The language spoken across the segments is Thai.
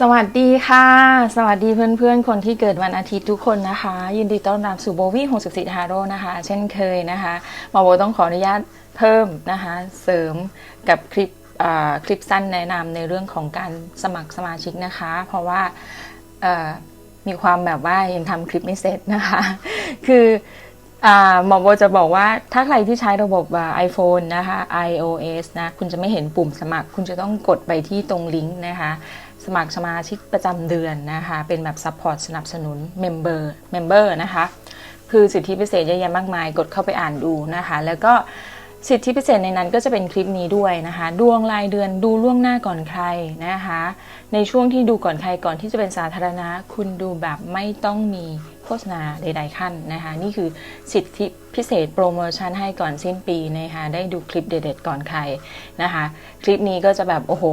สวัสดีค่ะ สวัสดีเพื่อนๆ คนที่เกิดวันอาทิตย์ทุกคนนะคะ ยินดีต้อนรับสู่โบวี่หกสิบสี่ฮาโร่นะคะ เช่นเคยนะคะหมอโบต้องขออนุญาตเพิ่มนะคะ เสริมกับคลิปคลิปสั้นแนะนำในเรื่องของการสมัครสมาชิกนะคะ เพราะว่ามีความแบบว่ายังทำคลิปไม่เสร็จนะคะ คือหมอโบจะบอกว่าถ้าใครที่ใช้ระบบอ่า iPhone นะคะ iOS นะ คุณจะไม่เห็นปุ่มสมัคร คุณจะต้องกดไปที่ตรงลิงก์นะคะ สมัครสมาชิกประจำเดือนนะคะ เป็นแบบซัพพอร์ตสนับสนุนเมมเบอร์เมมเบอร์นะคะ คือสิทธิพิเศษเยอะแยะมากมาย กดเข้าไปอ่านดูนะคะ แล้วก็ สิทธิพิเศษในนั้นก็จะเป็นคลิปนี้ด้วยนะคะ ดวงรายเดือนดูล่วงหน้าก่อนใครนะคะ ในช่วงที่ดูก่อนใครก่อนที่จะเป็นสาธารณะ คุณดูแบบไม่ต้องมีโฆษณาใด ๆ ขั้นนะคะ นี่คือสิทธิพิเศษโปรโมชั่นให้ก่อนสิ้นปีนะคะ ได้ดูคลิปเด็ดๆก่อนใครนะคะ คลิปนี้ก็จะแบบโอ้โห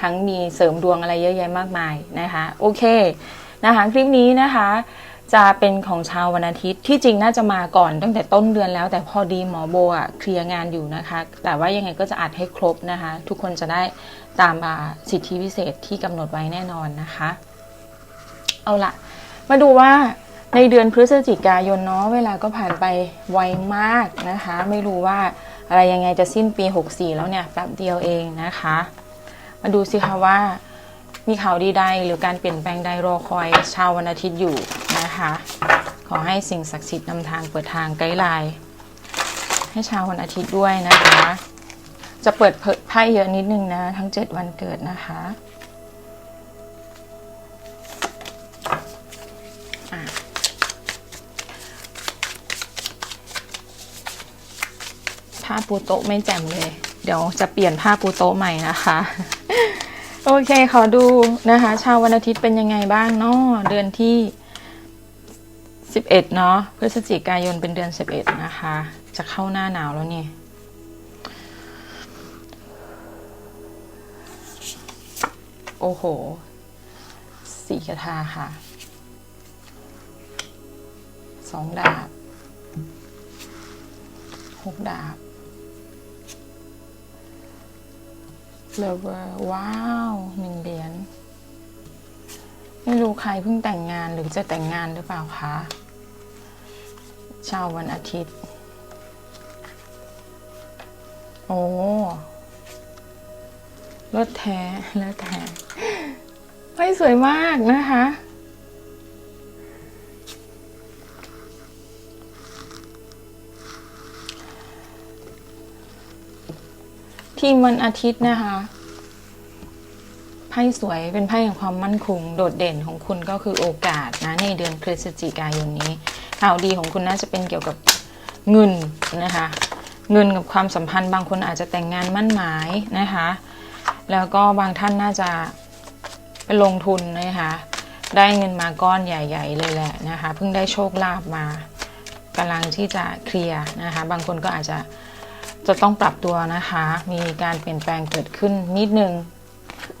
ทั้งมีเสริมดวงอะไรเยอะแยะมากมายนะคะ โอเคนะคะ คลิปนี้นะคะ จะเป็นของชาววันอาทิตย์ที่จริงน่าจะมาก่อนตั้งแต่ต้นเดือนแล้ว แต่พอดีหมอโบอะเคลียร์งานอยู่นะคะ แต่ว่ายังไงก็จะอัดให้ครบนะคะ ทุกคนจะได้ตามอ่าสิทธิพิเศษที่กำหนดไว้แน่นอนนะคะ เอาละมาดูว่าในเดือนพฤศจิกายนเนาะเวลาก็ผ่านไปไวมากนะคะ ไม่รู้ว่าอะไรยังไงจะสิ้นปี 64 แล้วเนี่ยแป๊บเดียวเองนะคะ มาดูสิคะว่ามีข่าวดีใดหรือการเปลี่ยนแปลงใดรอคอยชาววันอาทิตย์อยู่ นะคะ ขอให้สิ่งศักดิ์สิทธิ์นำทางเปิดทางไกด์ไลน์ให้ชาววันอาทิตย์ด้วยนะคะ จะเปิดเผยไพ่เยอะนิดนึงนะ ทั้ง 7 วันเกิดนะคะอะผ้าปูโต๊ะไม่แจ่มเลย เดี๋ยวจะเปลี่ยนผ้าปูโต๊ะใหม่นะคะ โอเค ขอดูนะคะ ชาววันอาทิตย์เป็นยังไงบ้างเนาะเดือนที่ 11 เนาะพฤศจิกายนเป็นเดือน 11 นะคะ จะเข้าหน้าหนาวแล้วนี่ โอ้โหสี่กระทาค่ะสองดาบหกดาบเลเวอร์ว้าวหนึ่งเหรียญ ไม่รู้ใครเพิ่งแต่งงานหรือจะแต่งงานหรือเปล่าคะชาววันอาทิตย์ โอ้รถแท้รถแท้ไพ่สวยมากนะคะ ทีมวันอาทิตย์นะคะ ไพ่สวยเป็นไพ่แห่งความมั่นคง โดดเด่นของคุณก็คือโอกาสนะในเดือนพฤศจิกายนนี้ข่าวดีของคุณน่าจะเป็นเกี่ยวกับเงินนะคะเงินกับความสัมพันธ์บางคนอาจจะแต่งงานมั่นหมายนะคะ แล้วก็บางท่านน่าจะไปลงทุนนะคะได้เงินมาก้อนใหญ่ ๆ เลยแหละนะคะเพิ่งได้โชคลาภมากำลังที่จะเคลียร์นะคะบางคนก็อาจจะจะต้องปรับตัวนะคะ มีการเปลี่ยนแปลงเกิดขึ้นนิดนึง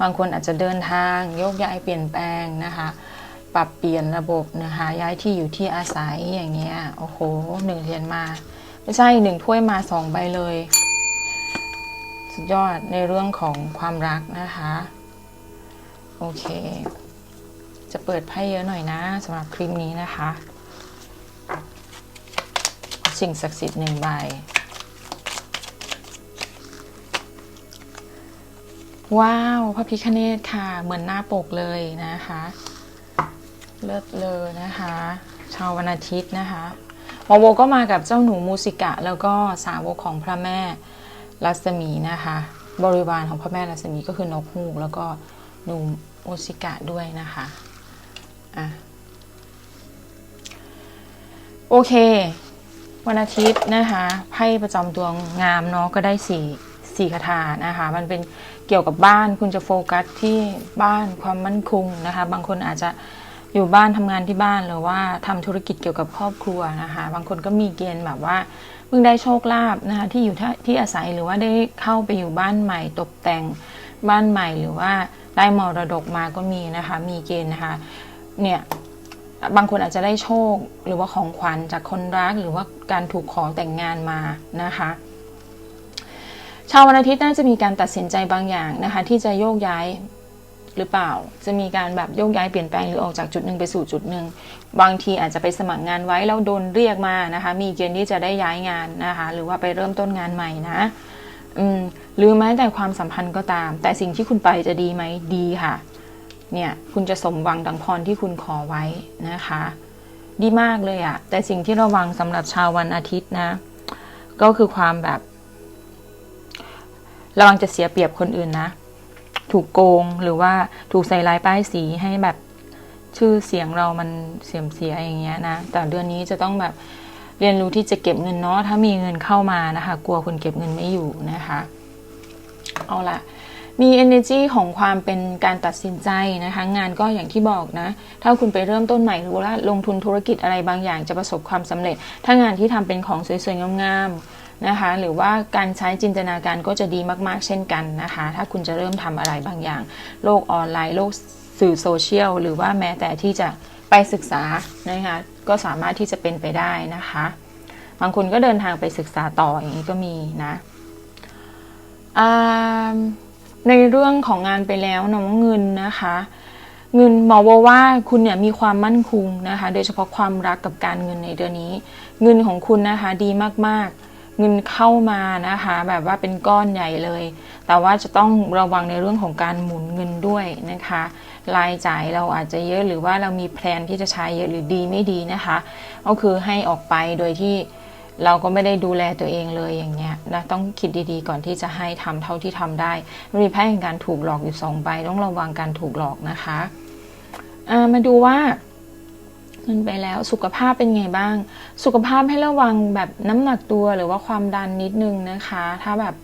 บางคนอาจจะเดินทางโยกย้ายเปลี่ยนแปลงนะคะ ปรับเปลี่ยนระบบนะคะ ย้ายที่อยู่ที่อาศัยอย่างเงี้ยโอ้โหหนึ่งเหรียญมา ไม่ใช่หนึ่งถ้วยมาสองใบเลย สุดยอดในเรื่องของความรักนะคะ โอเค จะเปิดไพ่เยอะหน่อยนะสำหรับคลิปนี้นะคะสิ่งศักดิ์สิทธิ์หนึ่งใบ ว้าวพระพิคเนตค่ะ เหมือนหน้าปกเลยนะคะ เลิศเลยนะคะ ชาววันอาทิตย์นะคะหมอโบก็มากับเจ้าหนูมูสิกะ แล้วก็สาวกของพระแม่รัศมีนะคะ บริวารของพระแม่รัศมีก็คือนกฮูกแล้วก็หนูมูสิกะด้วยนะคะอะโอเค วันอาทิตย์นะคะไพ่ประจำตัวงามเนาะก็ได้สี่สี่คาถานะคะ มันเป็น เกี่ยวกับบ้าน คุณจะโฟกัสที่บ้านความมั่นคงนะคะ บางคนอาจจะอยู่บ้านทำงานที่บ้านหรือว่าทำธุรกิจเกี่ยวกับครอบครัวนะคะ บางคนก็มีเกณฑ์แบบว่าเพิ่งได้โชคลาภนะคะที่อยู่ที่ที่อาศัยหรือว่าได้เข้าไปอยู่บ้านใหม่ตกแต่งบ้านใหม่หรือว่าได้มรดกมาก็มีนะคะ มีเกณฑ์นะคะเนี่ยบางคนอาจจะได้โชคหรือว่าของขวัญจากคนรักหรือว่าการถูกขอแต่งงานมานะคะ ชาววันอาทิตย์น่าจะมีการตัดสินใจบางอย่างนะคะ ที่จะโยกย้ายหรือเปล่า จะมีการแบบโยกย้ายเปลี่ยนแปลงหรือออกจากจุดหนึ่งไปสู่จุดหนึ่ง บางทีอาจจะไปสมัครงานไว้แล้วโดนเรียกมานะคะ มีเกณฑ์ที่จะได้ย้ายงานนะคะ หรือว่าไปเริ่มต้นงานใหม่นะหรือแม้แต่ความสัมพันธ์ก็ตาม แต่สิ่งที่คุณไปจะดีไหมดีค่ะ เนี่ยคุณจะสมหวังดังพรที่คุณขอไว้นะคะ ดีมากเลยอะแต่สิ่งที่ระวังสำหรับชาววันอาทิตย์นะ ก็คือความแบบ ระวังจะเสียเปรียบคนอื่นนะ ถูกโกงหรือว่าถูกใส่ร้ายป้ายสีให้แบบชื่อเสียงเรามันเสียมเสียอย่างเงี้ยนะ แต่เดือนนี้จะต้องแบบเรียนรู้ที่จะเก็บเงินเนาะถ้ามีเงินเข้ามานะคะ กลัวคนเก็บเงินไม่อยู่นะคะ เอาละมี energy ของความเป็นการตัดสินใจนะคะ งานก็อย่างที่บอกนะ ถ้าคุณไปเริ่มต้นใหม่หรือว่าลงทุนธุรกิจอะไรบางอย่างจะประสบความสำเร็จ ถ้างานที่ทำเป็นของสวยๆงามๆ นะคะ หรือว่าการใช้จินตนาการก็จะดีมากๆ เช่นกันนะคะ ถ้าคุณจะเริ่มทำอะไรบางอย่าง โลกออนไลน์ โลกสื่อโซเชียล หรือว่าแม้แต่ที่จะไปศึกษานะคะ ก็สามารถที่จะเป็นไปได้นะคะ บางคนก็เดินทางไปศึกษาต่ออย่างนี้ก็มีนะในเรื่องของงานไปแล้วน้องเงินนะคะ เงินหมอบอกว่าคุณเนี่ยมีความมั่นคงนะคะ โดยเฉพาะความรักกับการเงินในเดือนนี้ เงินของคุณนะคะดีมากๆ เงินเข้ามานะคะ แบบว่าเป็นก้อนใหญ่เลย แต่ว่าจะต้องระวังในเรื่องของการหมุนเงินด้วยนะคะ รายจ่ายเราอาจจะเยอะหรือว่าเรามีแพลนที่จะใช้เยอะหรือดีไม่ดีนะคะ ก็คือให้ออกไปโดยที่เราก็ไม่ได้ดูแลตัวเองเลยอย่างเงี้ยนะต้องคิดดีๆ ก่อนที่จะให้ทำเท่าที่ทำได้มันมีแพ่งการถูกหลอกอยู่สองใบต้องระวังการถูกหลอกนะคะมาดูว่า เงินไปแล้ว สุขภาพเป็นไงบ้าง สุขภาพให้ระวังแบบน้ำหนักตัวหรือว่าความดันนิดนึงนะคะ ถ้าแบบ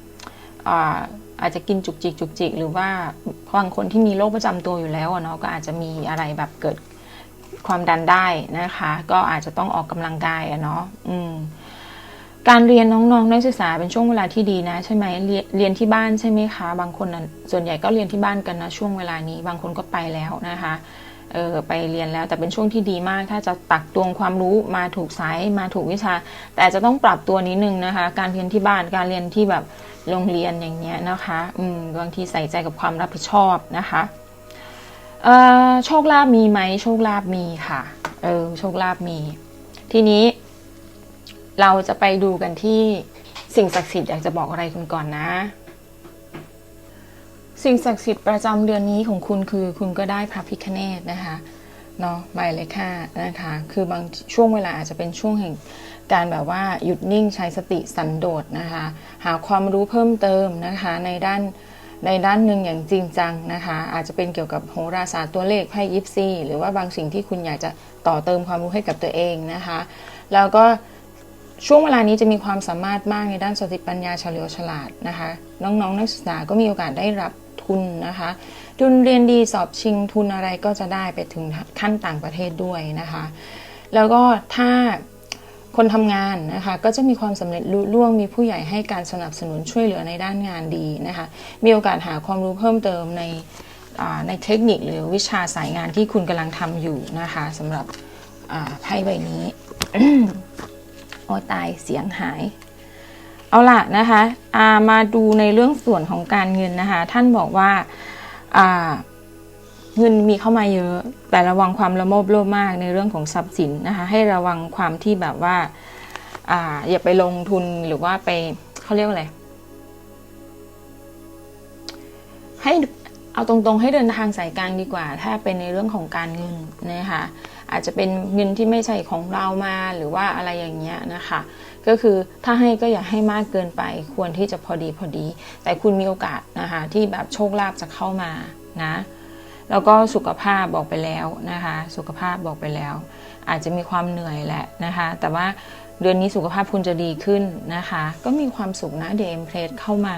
อาอาจจะกินจุกจิกจุกจิกหรือว่าบางคนที่มีโรคประจำตัวอยู่แล้วเนาะก็อาจจะมีอะไรแบบเกิดความดันได้นะคะ ก็อาจจะต้องออกกำลังกายอะเนาะอืมการเรียนน้องๆนักศึกษาเป็นช่วงเวลาที่ดีนะใช่ไหมเรียนเรียนที่บ้านใช่ไหมคะ บางคนส่วนใหญ่ก็เรียนที่บ้านกันนะช่วงเวลานี้ บางคนก็ไปแล้วนะคะ เออไปเรียนแล้วแต่เป็นช่วงที่ดีมาก ถ้าจะตักตวงความรู้มาถูกสายมาถูกวิชา แต่จะต้องปรับตัวนิดนึงนะคะ การเรียนที่บ้านการเรียนที่แบบโรงเรียนอย่างเงี้ยนะคะอืมบางทีใส่ใจกับความรับผิดชอบนะคะเออโชคลาภมีไหมโชคลาภมีค่ะเออโชคลาภมี ทีนี้ เราจะไปดูกันที่สิ่งศักดิ์สิทธิ์อยากจะบอกอะไรคุณก่อนนะ สิ่งศักดิ์สิทธิ์ประจำเดือนนี้ของคุณคือ คุณก็ได้พระพิคเนตนะคะเนาะใบเลยค่ะนะคะ คือบางช่วงเวลาอาจจะเป็นช่วงแห่งการแบบว่าหยุดนิ่งใช้สติสันโดษนะคะ หาความรู้เพิ่มเติมนะคะในด้านในด้านหนึ่งอย่างจริงจังนะคะ อาจจะเป็นเกี่ยวกับโหราศาสตร์ตัวเลขไพ่ยิปซีหรือว่าบางสิ่งที่คุณอยากจะต่อเติมความรู้ให้กับตัวเองนะคะ แล้วก็ช่วงเวลานี้จะมีความสามารถมากในด้านสติปัญญาเฉลียวฉลาดนะคะ น้องๆ นักศึกษาก็มีโอกาสได้รับ ทุนนะคะ ทุนเรียนดีสอบชิงทุนอะไรก็จะได้ไปถึงขั้นต่างประเทศด้วยนะคะ แล้วก็ถ้าคนทำงานนะคะก็จะมีความสำเร็จลุล่วงมีผู้ใหญ่ให้การสนับสนุนช่วยเหลือในด้านงานดีนะคะ มีโอกาสหาความรู้เพิ่มเติมในในเทคนิคหรือวิชาสายงานที่คุณกำลังทำอยู่นะคะสำหรับไพ่ใบนี้ โอ้ตายเสียงหาย เอาล่ะนะคะามาดูในเรื่องส่วนของการเงินนะคะ ท่านบอกว่าาเงินมีเข้ามาเยอะ แต่ระวังความละโมบโลภมากในเรื่องของทรัพย์สินนะคะ ให้ระวังความที่แบบว่าอ่าอย่าไปลงทุนหรือว่าไปเขาเรียกว่าอะไรให้เอาตรงๆ ให้เดินทางสายกลางดีกว่า ถ้าเป็นในเรื่องของการเงินนะคะอาจจะเป็นเงินที่ไม่ใช่ของเรามาหรือว่าอะไรอย่างเงี้ยนะคะ ก็คือถ้าให้ก็อย่าให้มากเกินไป ควรที่จะพอดีพอดี แต่คุณมีโอกาสนะคะที่แบบโชคลาภจะเข้ามานะแล้วก็สุขภาพบอกไปแล้วนะคะ สุขภาพบอกไปแล้ว อาจจะมีความเหนื่อยแหละนะคะ แต่ว่าเดือนนี้สุขภาพคุณจะดีขึ้นนะคะ ก็มีความสุขนะเดมเพลสเข้ามา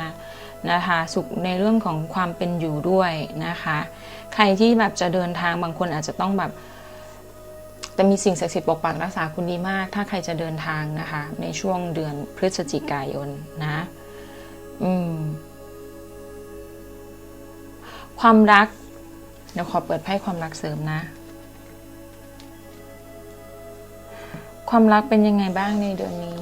นะคะ สุขในเรื่องของความเป็นอยู่ด้วยนะคะ ใครที่แบบจะเดินทางบางคนอาจจะต้องแบบ แต่มีสิ่งศักดิ์สิทธิ์ปกปักรักษาคุณดีมาก ถ้าใครจะเดินทางนะคะ ในช่วงเดือนพฤศจิกายนนะอืมความรักเดี๋ยวขอเปิดไพ่ความรักเสริมนะ ความรักเป็นยังไงบ้างในเดือนนี้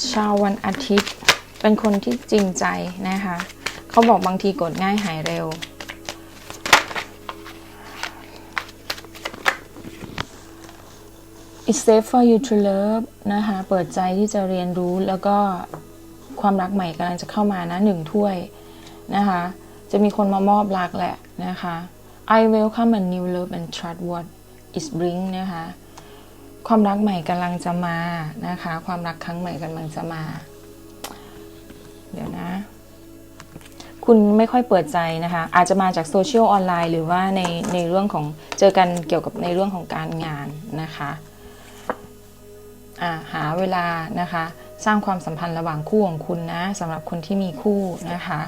ชชาววันอาทิตย์เป็นคนที่จริงใจนะคะ เขาบอกบางทีกดง่ายหายเร็ว It's safe for you to love นะคะ เปิดใจที่จะเรียนรู้แล้วก็ความรักใหม่กำลังจะเข้ามานะหนึ่งถ้วยนะคะ จะมีคนมามอบรักแหละนะคะ I welcome a new love and trust what is bring นะคะ ความรักใหม่กำลังจะมานะคะ ความรักครั้งใหม่กำลังจะมา เดี๋ยวนะ คุณไม่ค่อยเปิดใจนะคะ อาจจะมาจากโซเชียลออนไลน์หรือว่าในในเรื่องของเจอกันเกี่ยวกับในเรื่องของการงานนะคะอ่าหาเวลานะคะ สร้างความสัมพันธ์ระหว่างคู่ของคุณนะสำหรับคนที่มีคู่นะคะ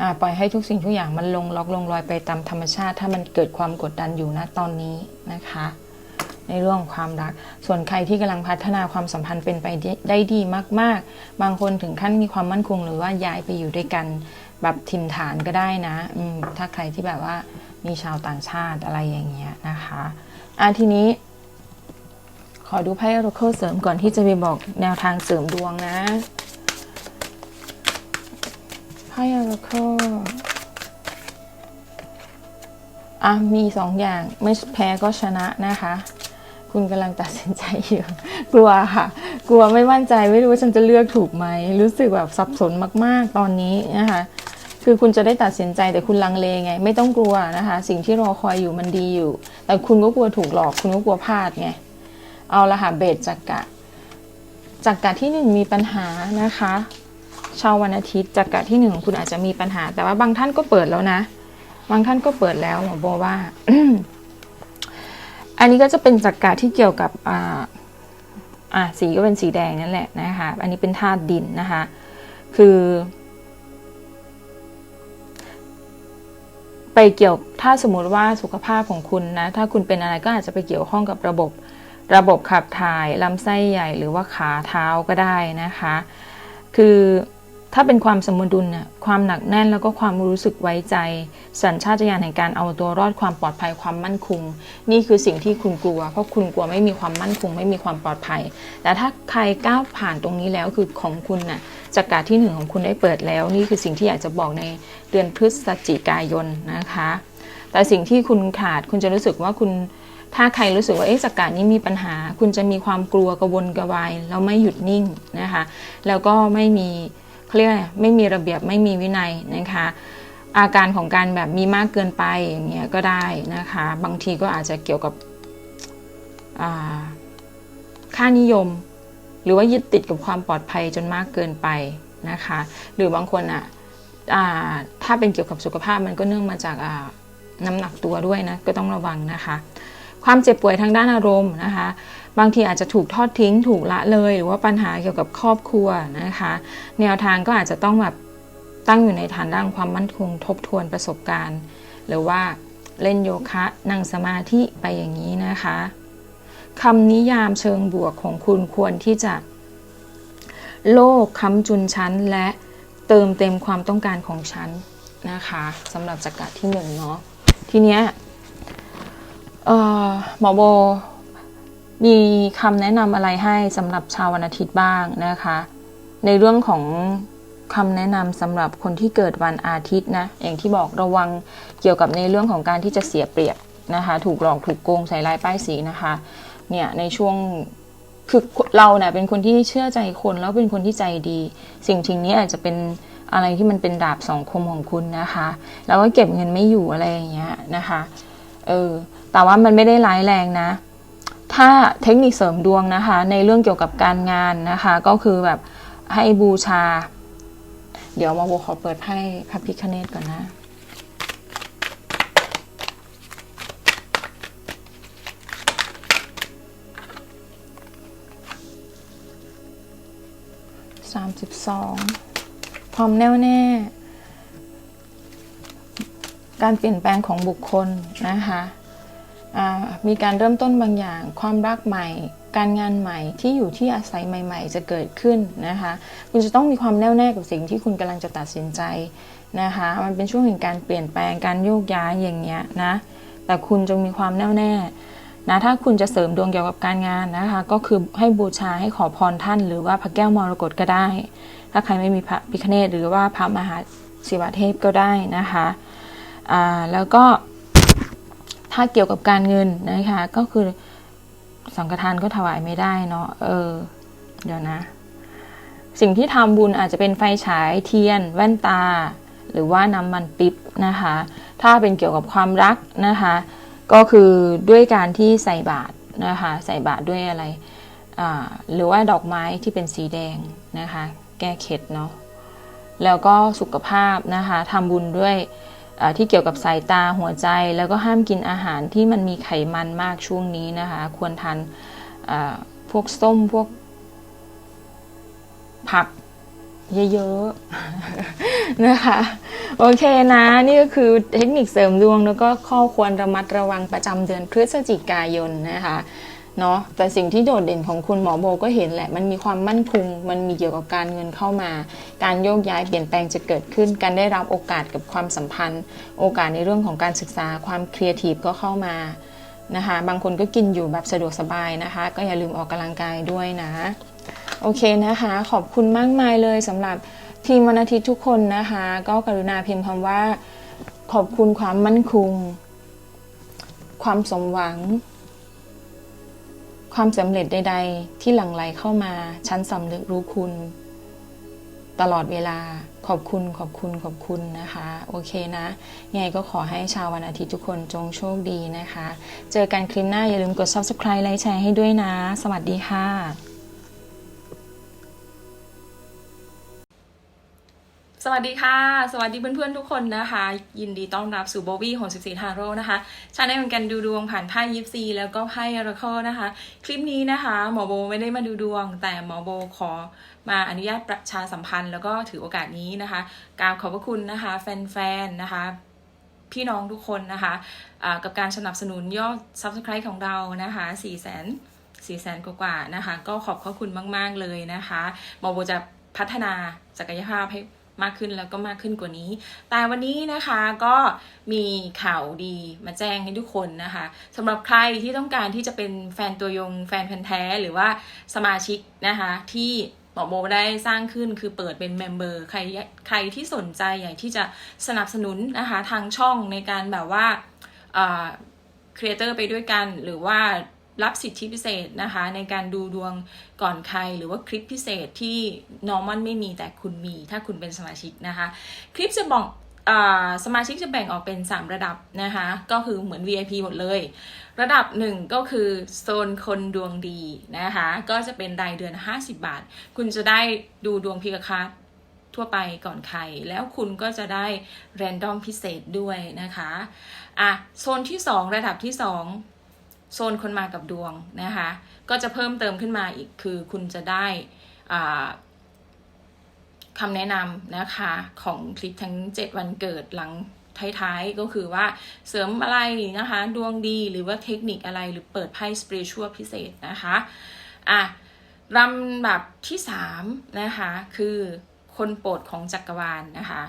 อ่าปล่อยให้ทุกสิ่งทุกอย่างมันลงล็อกลงรอยไปตามธรรมชาติ ถ้ามันเกิดความกดดันอยู่นะตอนนี้นะคะ ในเรื่องของความรัก ส่วนใครที่กำลังพัฒนาความสัมพันธ์เป็นไปได้ดีมาก ๆ บางคนถึงขั้นมีความมั่นคงหรือว่าย้ายไปอยู่ด้วยกัน แบบถิ่นฐานก็ได้นะถ้าใครที่แบบว่ามีชาวต่างชาติอะไรอย่างเงี้ยนะคะอะทีนี้ ขอดูไพ่ Oracle เสริมก่อนที่จะไปบอกแนวทางเสริมดวงนะไพ่ Oracle อะมีสองอย่างไม่แพ้ก็ชนะนะคะ คุณกำลังตัดสินใจอยู่กลัวค่ะ กลัวไม่มั่นใจไม่รู้ว่าฉันจะเลือกถูกไหม รู้สึกแบบสับสนมากๆตอนนี้นะคะ คือคุณจะได้ตัดสินใจแต่คุณลังเลไง ไม่ต้องกลัวนะคะ สิ่งที่รอคอยอยู่มันดีอยู่ แต่คุณก็กลัวถูกหลอก คุณก็กลัวพลาดไง เอาละค่ะเบสจักกะจักกะที่หนึ่งมีปัญหานะคะชาววันอาทิตย์จักกะที่หนึ่งของคุณอาจจะมีปัญหา แต่ว่าบางท่านก็เปิดแล้วนะ บางท่านก็เปิดแล้วหมอโบว่า อันนี้ก็จะเป็นจักกะที่เกี่ยวกับอ่าอ่าสีก็เป็นสีแดงนั่นแหละนะคะ อันนี้เป็นธาตุดินนะคะ คือ ไปเกี่ยวถ้าสมมติว่าสุขภาพของคุณนะ ถ้าคุณเป็นอะไรก็อาจจะไปเกี่ยวข้องกับระบบระบบขับถ่ายลำไส้ใหญ่หรือว่าขาเท้าก็ได้นะคะ คือ ถ้าเป็นความสมดุลเนี่ยความหนักแน่นแล้วก็ความรู้สึกไว้ใจ สัญชาตญาณแห่งการเอาตัวรอดความปลอดภัยความมั่นคง นี่คือสิ่งที่คุณกลัว เพราะคุณกลัวไม่มีความมั่นคง ไม่มีความปลอดภัย แต่ถ้าใครก้าวผ่านตรงนี้แล้วคือของคุณน่ะจากการที่หนึ่งของคุณได้เปิดแล้ว นี่คือสิ่งที่อยากจะบอกในเดือนพฤศจิกายนนะคะ แต่สิ่งที่คุณขาดคุณจะรู้สึกว่าคุณถ้าใครรู้สึกว่าเอ๊ะจากการนี้มีปัญหา คุณจะมีความกลัวกระวนกระวายแล้วไม่หยุดนิ่งนะคะ แล้วก็ไม่มี เขาเรียกอไม่มีระเบียบไม่มีวินัยนะคะ อาการของการแบบมีมากเกินไปอย่างเงี้ยก็ได้นะคะ บางทีก็อาจจะเกี่ยวกับค่านิยม หรือว่ายึดติดกับความปลอดภัยจนมากเกินไปนะคะ หรือบางคนอะอ่าถ้าเป็นเกี่ยวกับสุขภาพมันก็เนื่องมาจากน้ำหนักตัวด้วยนะก็ต้องระวังนะคะ ความเจ็บป่วยทางด้านอารมณ์นะคะ บางทีอาจจะถูกทอดทิ้งถูกละเลย หรือว่าปัญหาเกี่ยวกับครอบครัวนะคะ แนวทางก็อาจจะต้องแบบตั้งอยู่ในฐานด้านความมั่นคง ทบทวนประสบการณ์ หรือว่าเล่นโยคะนั่งสมาธิไปอย่างนี้นะคะคำนิยามเชิงบวกของคุณควรที่จะ โลกค้ำจุนชั้นและเติมเต็มความต้องการของฉันนะคะสำหรับจักระที่หนึ่งเนาะทีเนี้ยหมอโบ มีคำแนะนำอะไรให้สำหรับชาววันอาทิตย์บ้างนะคะ ในเรื่องของคำแนะนำสำหรับคนที่เกิดวันอาทิตย์นะ อย่างที่บอกระวังเกี่ยวกับในเรื่องของการที่จะเสียเปรียบนะคะ ถูกหลอกถูกโกงใส่ลายป้ายสีนะคะ เนี่ยในช่วงคือเราเนะ่ยเป็นคนที่เชื่อใจคนแล้วเป็นคนที่ใจดี สิ่งทิ้งนี้อาจจะเป็นอะไรที่มันเป็นดาบสองคมของคุณนะคะ แล้วก็เก็บเงินไม่อยู่อะไรอย่างเงี้ยนะคะ เออ แต่ว่ามันไม่ได้ร้ายแรงนะ ถ้าเทคนิคเสริมดวงนะคะ ในเรื่องเกี่ยวกับการงานนะคะ ก็คือแบบให้บูชา เดี๋ยวมาโบขอเปิดไพ่พระพิคเนตก่อนนะสามสิบสองความแน่วแน่ การเปลี่ยนแปลงของบุคคลนะคะ มีการเริ่มต้นบางอย่าง ความรักใหม่ การงานใหม่ที่อยู่ที่อาศัยใหม่ ๆ จะเกิดขึ้นนะคะ คุณจะต้องมีความแน่วแน่กับสิ่งที่คุณกำลังจะตัดสินใจนะคะ มันเป็นช่วงแห่งการเปลี่ยนแปลงการโยกย้ายอย่างเงี้ยนะ แต่คุณจงมีความแน่วแน่นะถ้าคุณจะเสริมดวงเกี่ยวกับการงานนะคะ ก็คือให้บูชาให้ขอพรท่าน หรือว่าพระแก้วมรกตก็ได้ ถ้าใครไม่มีพระพิคเนตหรือว่าพระมหาศิวเทพก็ได้นะคะแล้วก็ ถ้าเกี่ยวกับการเงินนะคะ ก็คือสังฆทานก็ถวายไม่ได้เนาะเออ เดี๋ยวนะ สิ่งที่ทำบุญอาจจะเป็นไฟฉายเทียน แว่นตา หรือว่าน้ำมันปิ๊บนะคะ ถ้าเป็นเกี่ยวกับความรักนะคะ ก็คือด้วยการที่ใส่บาตรนะคะ ใส่บาตรด้วยอะไรหรือว่าดอกไม้ที่เป็นสีแดงนะคะ แก้เคล็ดเนาะแล้วก็สุขภาพนะคะทำบุญด้วย ที่เกี่ยวกับสายตาหัวใจ แล้วก็ห้ามกินอาหารที่มันมีไขมันมากช่วงนี้นะคะ ควรทานพวกส้มพวก ผักเยอะๆนะคะ โอเคนะ นี่ก็คือเทคนิคเสริมดวงแล้วก็ข้อควรระมัดระวังประจำเดือนพฤศจิกายนนะคะ เนาะแต่สิ่งที่โดดเด่นของคุณหมอโบก็เห็นแหละ มันมีความมั่นคง มันมีเกี่ยวกับการเงินเข้ามา การโยกย้ายเปลี่ยนแปลงจะเกิดขึ้น การได้รับโอกาสกับความสัมพันธ์ โอกาสในเรื่องของการศึกษาความครีเอทีฟก็เข้ามานะคะบางคนก็กินอยู่แบบสะดวกสบายนะคะ ก็อย่าลืมออกกำลังกายด้วยนะ โอเคนะคะ ขอบคุณมากมายเลยสำหรับทีมวันอาทิตย์ทุกคนนะคะ ก็กรุณาพิมพ์คำว่า ขอบคุณความมั่นคง ความสมหวัง ความสำเร็จใด ๆ ที่หลั่งไหลเข้ามาฉันสำนึกรู้คุณ ตลอดเวลาขอบคุณขอบคุณขอบคุณนะคะ โอเคนะยังไงก็ขอให้ชาววันอาทิตย์ทุกคนจงโชคดีนะคะ เจอกันคลิปหน้าอย่าลืมกด subscribe ไลค์แชร์ให้ด้วยนะ สวัสดีค่ะ สวัสดีค่ะ สวัสดีเพื่อนๆทุกคนนะคะ ยินดีต้อนรับสู่โบวี่ของ14ทาโร่นะคะชาแนลเหมือนกันดูดวงผ่านไพ่ยิปซีแล้วก็ไพ่อราเคิลนะคะ คลิปนี้นะคะหมอโบไม่ได้มาดูดวง แต่หมอโบขอมาอนุญาตประชาสัมพันธ์ แล้วก็ถือโอกาสนี้นะคะกราบขอบพระคุณนะคะ แฟนๆนะคะพี่น้องทุกคนนะคะะกับการสนับสนุนยอด Subscribe ของเรานะคะ4 0 0 0 0 0 4แสนกว่าๆนะคะ ก็ขอบพระคุณมาก ๆ เลยนะคะหมอโบจะพัฒนาศักยภาพให้ มากขึ้นแล้วก็มากขึ้นกว่านี้ แต่วันนี้นะคะก็มีข่าวดีมาแจ้งให้ทุกคนนะคะสำหรับใครที่ต้องการที่จะเป็นแฟนตัวยงแฟนพันธ์แท้หรือว่าสมาชิกนะคะที่หมอโมได้สร้างขึ้นคือเปิดเป็นเมมเบอร์ใครใครที่สนใจอยากที่จะสนับสนุนนะคะทางช่องในการแบบว่าครีเอเตอร์ไปด้วยกันหรือว่า รับสิทธิพิเศษนะคะ ในการดูดวงก่อนใครหรือว่าคลิปพิเศษที่นอร์มอนไม่มีแต่คุณมี ถ้าคุณเป็นสมาชิกนะคะ คลิปจะบอกสมาชิกจะแบ่งออกเป็น 3 ระดับนะคะ ก็คือเหมือน VIP หมดเลย ระดับหนึ่งก็คือโซนคนดวงดีนะคะ ก็จะเป็นรายเดือน 50 บาท คุณจะได้ดูดวงพิกคาทั่วไปก่อนใคร แล้วคุณก็จะได้แรนดอมพิเศษด้วยนะคะ อะ โซนที่ 2 ระดับที่ 2 โซนคนมากับดวงนะคะ ก็จะเพิ่มเติมขึ้นมาอีกคือคุณจะได้คำแนะนำนะคะของคลิปทั้ง 7 วันเกิดหลังท้ายๆ ก็คือว่าเสริมอะไรนะคะ ดวงดีหรือว่าเทคนิคอะไรหรือเปิดไพ่สเปรชัวพิเศษนะคะอะลำดับที่ 3 นะคะ คือคนโปรดของจักรวาลนนะคะ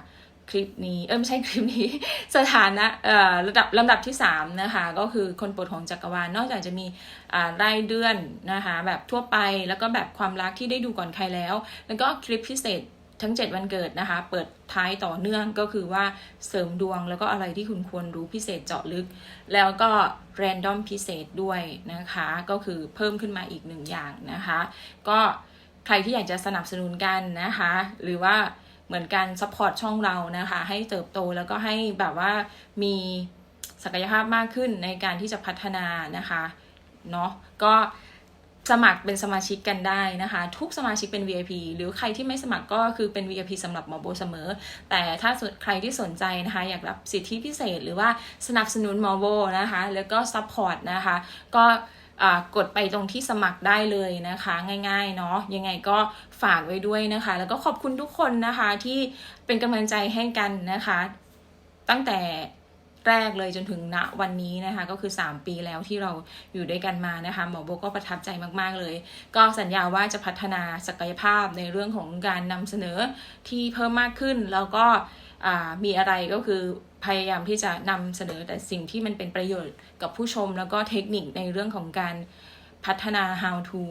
คลิปนี้เออไม่ใช่คลิปนี้ สถานะเอ่อระดับลำดับที่3นะคะก็คือคนโปรดของจักรวาลนอกจากจะมีอ่ารายเดือนนะคะแบบทั่วไปแล้วก็แบบความรักที่ได้ดูก่อนใครแล้ว แล้วก็คลิปพิเศษทั้ง 7 วันเกิดนะคะ เปิดท้ายต่อเนื่องก็คือว่าเสริมดวงแล้วก็อะไรที่คุณควรรู้พิเศษเจาะลึก แล้วก็แรนดอมพิเศษด้วยนะคะ ก็คือเพิ่มขึ้นมาอีกหนึ่งอย่างนะคะ ก็ใครที่อยากจะสนับสนุนกันนะคะ หรือว่า เหมือนกันซัพพอร์ตช่องเรานะคะ ให้เติบโตแล้วก็ให้แบบว่ามีศักยภาพมากขึ้นในการที่จะพัฒนานะคะเนาะก็สมัครเป็นสมาชิกกันได้นะคะ ทุกสมาชิกเป็น VIP หรือใครที่ไม่สมัครก็คือเป็น VIP สำหรับหมอโบเสมอ แต่ถ้าใครที่สนใจนะคะ อยากรับสิทธิพิเศษหรือว่าสนับสนุนหมอโบนะคะ แล้วก็ซัพพอร์ตนะคะ ก็ กดไปตรงที่สมัครได้เลยนะคะ ง่ายๆเนาะยังไงก็ฝากไว้ด้วยนะคะ แล้วก็ขอบคุณทุกคนนะคะที่เป็นกำลังใจให้กันนะคะ ตั้งแต่แรกเลยจนถึงณวันนี้นะคะ ก็คือ 3 ปีแล้วที่เราอยู่ด้วยกันมานะคะหมอโบก็ประทับใจมากๆเลย ก็สัญญาว่าจะพัฒนาศักยภาพในเรื่องของการนำเสนอที่เพิ่มมากขึ้น แล้วก็มีอะไรก็คือ พยายามที่จะนำเสนอแต่สิ่งที่มันเป็นประโยชน์กับผู้ชม แล้วก็เทคนิคในเรื่องของการพัฒนา how to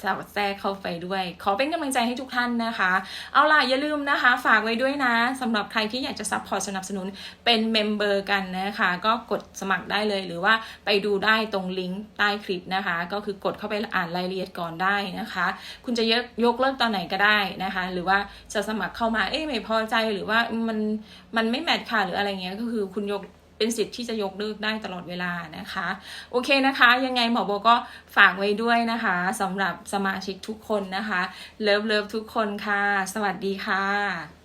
สอดแทรกเข้าไปด้วย ขอเป็นกำลังใจให้ทุกท่านนะคะ เอาล่ะ อย่าลืมนะคะ ฝากไว้ด้วยนะสำหรับใครที่อยากจะซัพพอร์ตสนับสนุนเป็นเมมเบอร์กันนะคะ ก็กดสมัครได้เลยหรือว่าไปดูได้ตรงลิงก์ใต้คลิปนะคะ ก็คือกดเข้าไปอ่านรายละเอียดก่อนได้นะคะ คุณจะยกยกเลิกตอนไหนก็ได้นะคะ หรือว่าจะสมัครเข้ามาเอ๊ะไม่พอใจหรือว่ามันมันไม่แมทค่ะหรืออะไรเงี้ยก็คือคุณยก เป็นสิทธิ์ที่จะยกเลิกได้ตลอดเวลานะคะ โอเคนะคะ ยังไงหมอโบก็ฝากไว้ด้วยนะคะสำหรับสมาชิกทุกคนนะคะ เลิฟเลิฟทุกคนค่ะ สวัสดีค่ะ